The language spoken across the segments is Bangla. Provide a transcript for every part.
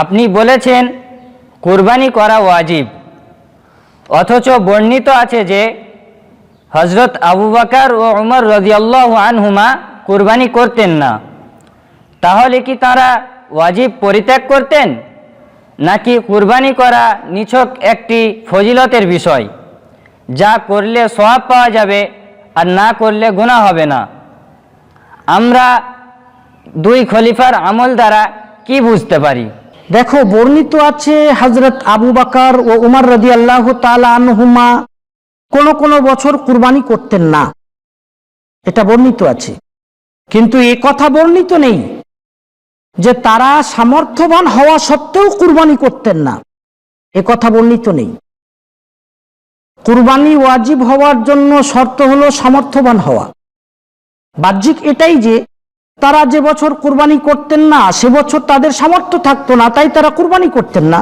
আপনি বলেছেন, কুরবানি করা ওয়াজিব। অথচ বর্ণিত আছে যে হজরত আবু বাকার ও উমর রদিয়াল্লাহ আনহুমা কুরবানি করতেন না। তাহলে কি তারা ওয়াজিব পরিত্যাগ করতেন? নাকি কুরবানি করা নিছক একটি ফজিলতের বিষয়, যা করলে সওয়াব পাওয়া যাবে আর না করলে গুনাহ হবে না? আমরা দুই খলিফার আমল দ্বারা কি বুঝতে পারি? দেখো, বর্ণিত আছে হজরত আবু বাকার ও উমর রদি আল্লাহ আনহুমা কোন কোন বছর কুরবানি করতেন না। এটা বর্ণিত আছে। কিন্তু এ কথা বর্ণিত নেই যে তারা সামর্থ্যবান হওয়া সত্ত্বেও কুরবানি করতেন না। এ কথা বর্ণিত নেই। কুরবানি ওয়াজিব হওয়ার জন্য শর্ত হলো সামর্থ্যবান হওয়া। বাহ্যিক এটাই যে তারা যে বছর কুরবানি করতেন না, সে বছর তাদের সামর্থ্য থাকতো না, তাই তারা কুরবানি করতেন না।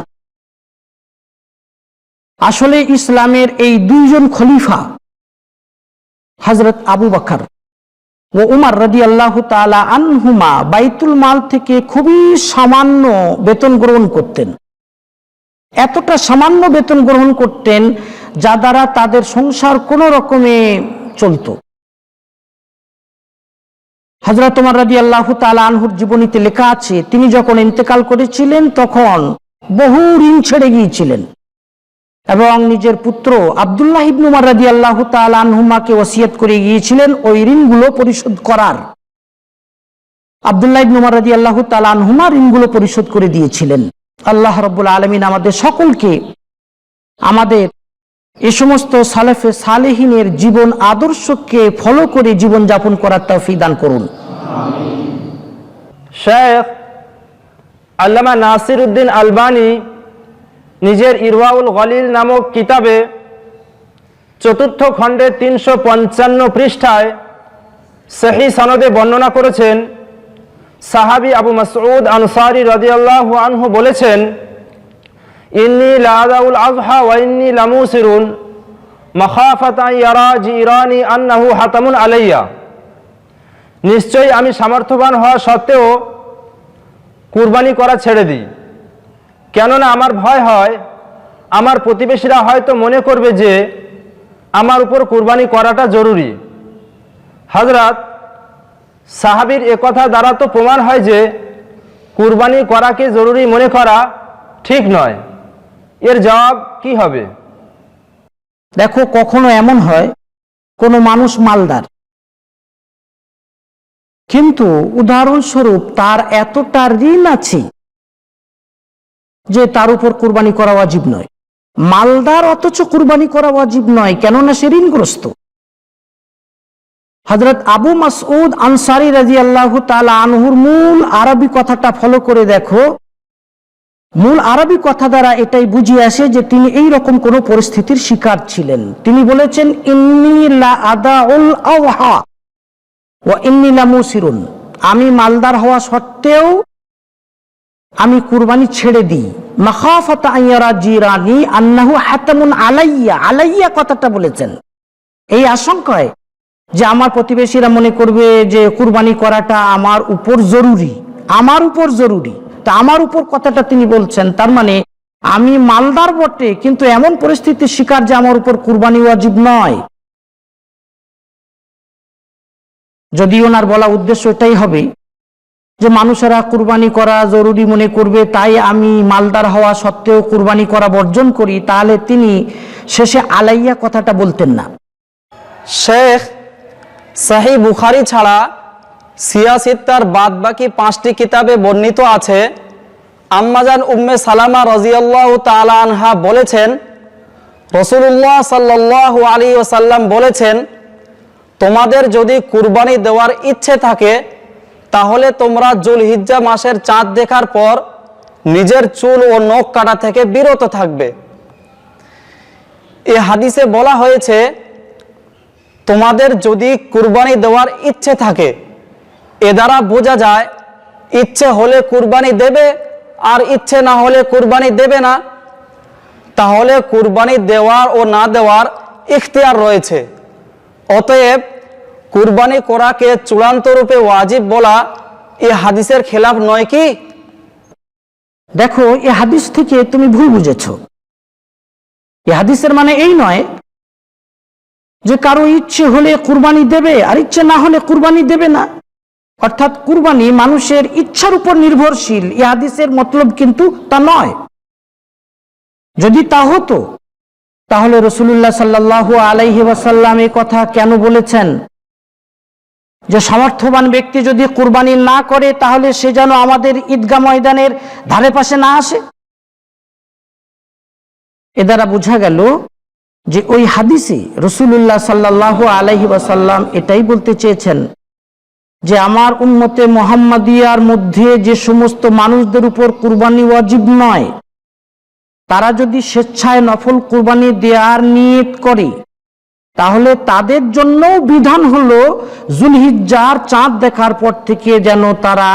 আসলে ইসলামের এই দুইজন খলিফা হজরত আবু বাকর ও উমার রদি আল্লাহ তালা আনহুমা, বাইতুল মাল থেকে খুবই সামান্য বেতন গ্রহণ করতেন। এতটা সামান্য বেতন গ্রহণ করতেন যা দ্বারা তাদের সংসার কোনো রকমে চলতো। হজরত তোমার রাজি আল্লাহ আনহুর জীবনীতে লেখা আছে, তিনি যখন ইন্তেকাল করেছিলেন তখন বহু ঋণ ছেড়ে গিয়েছিলেন। এবং নিজের পুত্র আবদুল্লাহ ইবনুমার রাজি আল্লাহ আনহুমাকে ওসিয়ত করে গিয়েছিলেন, ওই ঋণগুলো পরিশোধ করার। আবদুল্লাহ ইবনুমার রাজি আল্লাহ আনহুমা ঋণগুলো পরিশোধ করে দিয়েছিলেন। আল্লাহ রব্বুল আলমিন আমাদের সকলকে আমাদের এ সমস্ত সালেফে সালেহিনের জীবন আদর্শকে ফলো করে জীবন যাপন করার তৌফিক দান করুন। শেখ আল্লামা নাসির উদ্দিন আলবানি নিজের ইরওয়াউল গলিল নামক কিতাবে চতুর্থ খণ্ডে তিনশো পঞ্চান্ন পৃষ্ঠায় সেহি সনদে বর্ণনা করেছেন। সাহাবি আবু মাসউদ আনসারি রাদিয়াল্লাহু আনহু বলেছেন ইন্নি লাদাউল আজহা ওয়া ইন্নি লামুসিরুন মখাফাতা ইয়ারা জিরানি আন্নাহু হাতামুন আলাইয়া। নিশ্চয়ই আমি সামর্থ্যবান হওয়া সত্ত্বেও কুরবানি করা ছেড়ে দিই। কেননা আমার ভয় হয়, আমার প্রতিবেশীরা হয়তো মনে করবে যে আমার উপর কুরবানি করাটা জরুরি। হজরত সাহাবির একথা দ্বারা তো প্রমাণ হয় যে কুরবানি করাকে জরুরি মনে করা ঠিক নয়। এর জবাব কি হবে? দেখো, কখনো এমন হয়, কোনো মানুষ মালদার। কিন্তু উদাহরণস্বরূপ তার এতটা ঋণ আছে যে তার উপর কুরবানি করা ওয়াজিব নয়। মালদার অথচ কুরবানি করা ওয়াজিব নয়, কেননা সে ঋণগ্রস্ত। হজরত আবু মাসউদ আনসারি রাজি আল্লাহ তালা আনহুর মূল আরবি কথাটা ফলো করে দেখো মূল আরবি কথা দ্বারা এটাই বুঝিয়ে আসে যে তিনি এই রকম কোন পরিস্থিতির শিকার ছিলেন। তিনি বলেছেন আমি মালদার হওয়া সত্ত্বেও আমি কুরবানি ছেড়ে দিই। জিরানি আন্নাহু হাতামুন আলাইয়া। আলাইয়া কথাটা বলেছেন। এই আশঙ্কায় যে আমার প্রতিবেশীরা মনে করবে যে কুরবানি করাটা আমার উপর জরুরি। আমার উপর জরুরি। তা আমার উপর কথাটা তিনি বলছেন, তার মানে আমি মালদার বটে, কিন্তু এমন পরিস্থিতির শিকার যে আমার উপর কুরবানি ওয়াজিব নয়। যদি ওনার বলা উদ্দেশ্য এটাই হবে যে মানুষেরা কুরবানি করা জরুরি মনে করবে, তাই আমি মালদার হওয়া সত্ত্বেও কুরবানি করা বর্জন করি, তাহলে তিনি শেষে আলাইয়া কথাটা বলতেন না। শেখ সাহি বুখারি ছাড়া সিয়াসিত্তার বাদ বাকি পাঁচটি কিতাবে বর্ণিত আছে। আম্মাজান উম্মে সালামা রাজিয়াল্লাহ তালা আনহা বলেছেন রসুল্লাহ সাল্লাহ আলী ওসাল্লাম বলেছেন, তোমাদের যদি কুরবানি দেওয়ার ইচ্ছে থাকে, তাহলে তোমরা জুলহিজ্জা মাসের চাঁদ দেখার পর নিজের চুল ও নখ কাটা থেকে বিরত থাকবে। এ হাদিসে বলা হয়েছে, তোমাদের যদি কুরবানি দেওয়ার ইচ্ছে থাকে এ দ্বারা বোঝা যায়, ইচ্ছে হলে কুরবানি দেবে আর ইচ্ছে না হলে কুরবানি দেবে না। তাহলে কুরবানি দেওয়ার ও না দেওয়ার ইখতিয়ার রয়েছে। অতএব কুরবানি করাকে চূড়ান্ত রূপে ওয়াজিব বলা এ হাদিসের খেলাফ নয় কি? দেখো, এ হাদিস থেকে তুমি ভুল বুঝেছ। এ হাদিসের মানে এই নয় যে কারও ইচ্ছে হলে কুরবানি দেবে আর ইচ্ছে না হলে কুরবানি দেবে না। অর্থাৎ কুরবানি মানুষের ইচ্ছার উপর নির্ভরশীল। এ হাদিসের মতলব কিন্তু তা নয়। যদি তা হতো, তাহলে রসুল্লাহ সাল্লাহ আলাইহি ওয়াসাল্লাম কথা কেন বলেছেন? যে সমর্থবান ব্যক্তি যদি কুরবানি না করে, তাহলে সে যেন আমাদের ঈদগাহ ময়দানের ধারে পাশে না আসে? এ দ্বারা বোঝা গেল যে ওই হাদিসে রসুল্লাহ সাল্লাহ আলাইহি ওয়াসাল্লাম এটাই বলতে চেয়েছেন। যে আমার উম্মতে মোহাম্মদিয়ার মধ্যে যে সমস্ত মানুষদের উপর কুরবানি ওয়াজিব নয়, তারা যদি স্বেচ্ছায় নফল কুরবানি দেওয়ার নিয়ত করে, তাহলে তাদের জন্য বিধান হলো জুলহিজ্জার চাঁদ দেখার পর থেকে যেন তারা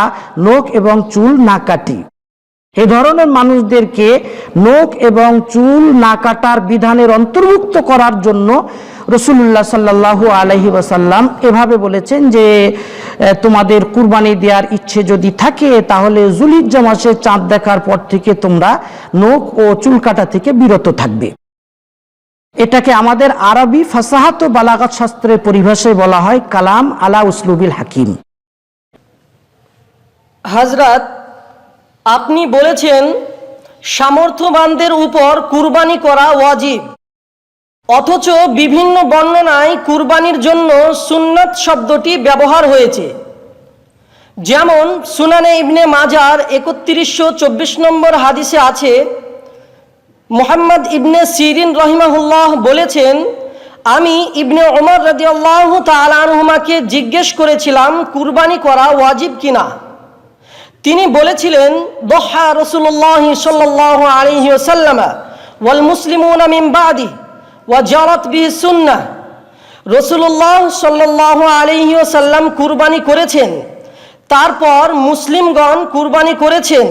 নখ এবং চুল না কাটি। এ ধরনের মানুষদেরকে নখ এবং চুল না কাটার বিধানের অন্তর্ভুক্ত করার জন্য রসুল্লাহ সাল্লাহ আলহি ওয়াসাল্লাম এভাবে বলেছেন যে তোমাদের কুরবানি দেওয়ার ইচ্ছে যদি থাকে, তাহলে জুলিজ্জা মাসে চাঁদ দেখার পর থেকে তোমরা নখ ও চুল কাটা থেকে বিরত থাকবে। এটাকে আমাদের আরবি ফাসাহাত ও বালাগাত শাস্ত্রের পরিভাষায় বলা হয় কালাম আলা উসলুবিল হাকিম। হাজরাত, আপনি বলেছেন, সামর্থ্যবানদের উপর কুরবানি করা ওয়াজিব। অথচ বিভিন্ন বর্ণনায় কুরবানির জন্য সুন্নাত শব্দটি ব্যবহার হয়েছে। যেমন সুনানে ইবনে মাজার একত্রিশশো চব্বিশ নম্বর হাদিসে আছে, মোহাম্মদ ইবনে সিরিন রহিমাহুল্লাহ বলেছেন, আমি ইবনে ওমর রাদিয়াল্লাহু তাআলা আনহুমাকে জিজ্ঞেস করেছিলাম, কুরবানি করা ওয়াজিব কিনা? তিনি বলেছিলেন, দহা রসুল্লাহ সাল্লাহ আলহি ওসাল্লাম ওয়াল মুসলিমুন মিন বাদি। ওয়া জারাত বিহি সুন্নাহ। রসুল্লাহ সাল্লাহ আলহি ওসাল্লাম কুরবানি করেছেন। তারপর মুসলিমগণ কুরবানি করেছেন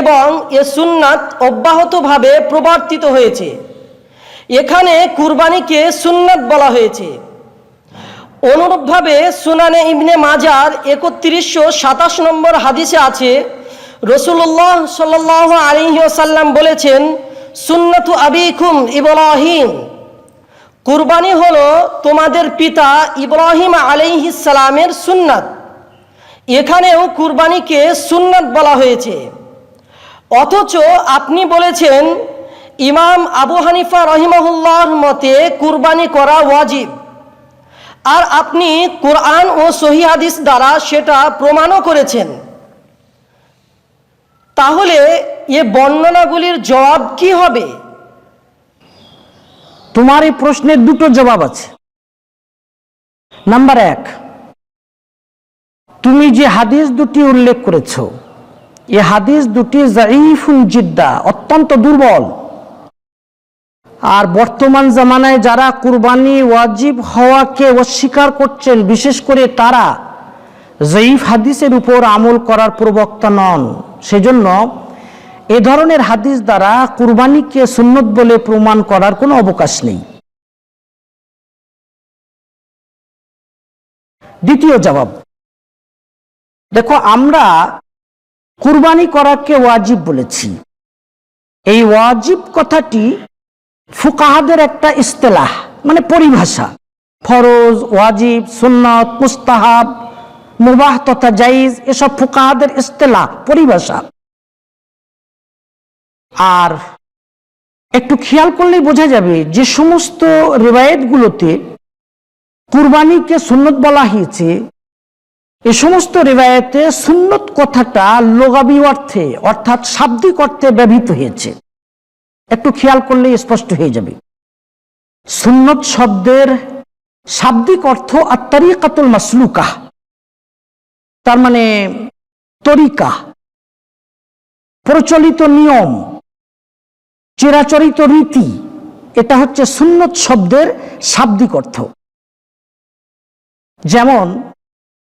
এবং এ সুন্নাত অব্যাহতভাবে প্রবর্তিত হয়েছে। এখানে কুরবানিকে সুন্নাত বলা হয়েছে। অনুরূপভাবে সুনানে ইবনে মাজার একত্রিশশো সাতাশ নম্বর হাদিসে আছে রসুল্লাহ সাল্লাহ আলিহাসাল্লাম বলেছেন, সুন্নাতু আবিকুম ইব্রাহিম। কুরবানি হলো তোমাদের পিতা ইব্রাহিম আলাইহিসালামের সুন্নাত। এখানেও কুরবানিকে সুন্নাত বলা হয়েছে। অথচ আপনি বলেছেন, ইমাম আবু হানিফা রহিমাহুল্লাহর মতে কুরবানি করা ওয়াজিব। আর আপনি কোরআন ও সহি হাদিস দ্বারা সেটা প্রমাণও করেছেন। তাহলে এ বর্ণনাগুলির জবাব কি হবে? তোমার এই প্রশ্নের দুটো জবাব আছে। নাম্বার এক, তুমি যে হাদিস দুটি উল্লেখ করেছ, এ হাদিস দুটি জিদ্দা, অত্যন্ত দুর্বল। আর বর্তমান জামানায় যারা কুরবানি ওয়াজিব হওয়াকে অস্বীকার করছেন, বিশেষ করে তারা জয়ীফ হাদিসের উপর আমল করার প্রবক্তা নন। সেজন্য এ ধরনের হাদিস দ্বারা কুরবানিকে সুন্নত বলে প্রমাণ করার কোনো অবকাশ নেই। দ্বিতীয় জবাব, দেখো আমরা কুরবানি করাকে ওয়াজিব বলেছি। এই ওয়াজিব কথাটি ফুকাহাদের একটা ইস্তেলাহ মানে পরিভাষা। ফরজ, ওয়াজিব, সুন্নত, মুস্তাহাব, মুবাহ তথা জাইজ, এসব ফুকাহাদের ইস্তেলাহ, পরিভাষা। আর একটু খেয়াল করলেই বোঝা যাবে যে সমস্ত রেবায়েতগুলোতে কুরবানিকে সুন্নত বলা হয়েছে। এ সমস্ত রেবায়েতে সুন্নত কথাটা লোগাবি অর্থে, অর্থাৎ শাব্দিক অর্থে ব্যবহৃত হয়েছে। একটু খেয়াল করলেই স্পষ্ট হয়ে যাবে। সুন্নত শব্দের শাব্দিক অর্থ আত্মারিকাতুল মাসলুকা, তার মানে তরিকা, প্রচলিত নিয়ম চিরাচরিত রীতি, এটা হচ্ছে সুন্নত শব্দের শাব্দিক অর্থ। যেমন,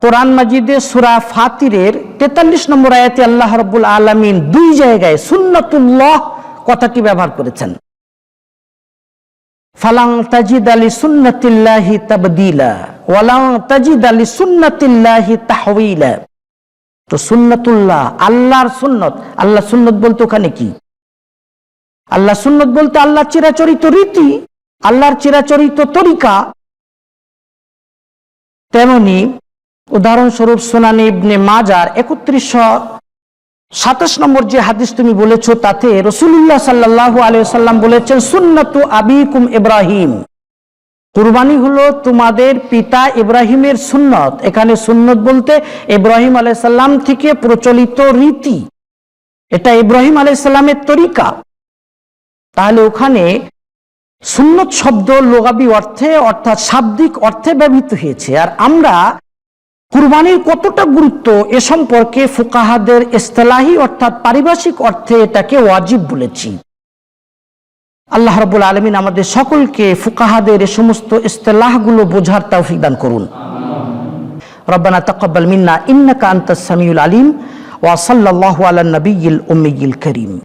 কোরআন মাজিদে সুরা ফাতিরের তেতাল্লিশ নম্বর আয়াতে আল্লাহ রব্বুল আলমিন দুই জায়গায় সুন্নতুল্লাহ কথাটি ব্যবহার করেছেন। ফালাং তাজিদ আলী সুন্নতিল্লাহি তাবদিলা, ওয়ালাং তাজিদ আলী সুন্নতিল্লাহি তাহউইলা তো সুন্নতুল্লাহ, আল্লাহর সুন্নত আল্লাহ সুন্নত বলতে ওখানে কি? আল্লাহ সুন্নত বলতে আল্লাহর চিরাচরিত রীতি, আল্লাহর চিরাচরিত তরিকা। তেমনি উদাহরণস্বরূপ সোনানি ইবনে মাজার একত্রিশশো সাতাশ নম্বর যে হাদিস তুমি বলেছ, তাতে রসুল্লাহ সাল্লাহ আলিয়াল্লাম বলেছেন, সুন্নাতু আবিকুম ইব্রাহিম। কুরবানি হলো তোমাদের পিতা ইব্রাহিমের সুন্নত। এখানে সুন্নত বলতে ইব্রাহিম আলাইসাল্লাম থেকে প্রচলিত রীতি। এটা ইব্রাহিম আলাইসাল্লামের তরিকা। তাহলে ওখানে সুন্নত শব্দ লোগাবি অর্থে অর্থাৎ শাব্দিক অর্থে ব্যবহৃত হয়েছে। আর আমরা কুরবানির কতটা গুরুত্ব এ সম্পর্কে ফুকাহাদের ইস্তলাহী অর্থাৎ পারিভাষিক অর্থে এটাকে ওয়াজিব বলেছি। আল্লাহ রবুল আলমিন আমাদের সকলকে ফুকাহাদের এ সমস্ত ইস্তলাহগুলো বোঝার তৌফিক দান করুন। রব্বানা তকব্বাল মিন্না ইন্নাকা আন্তাস সামিউল আলিম ওয়াসাল্লাহ আলা নবীল উম্মিল করিম।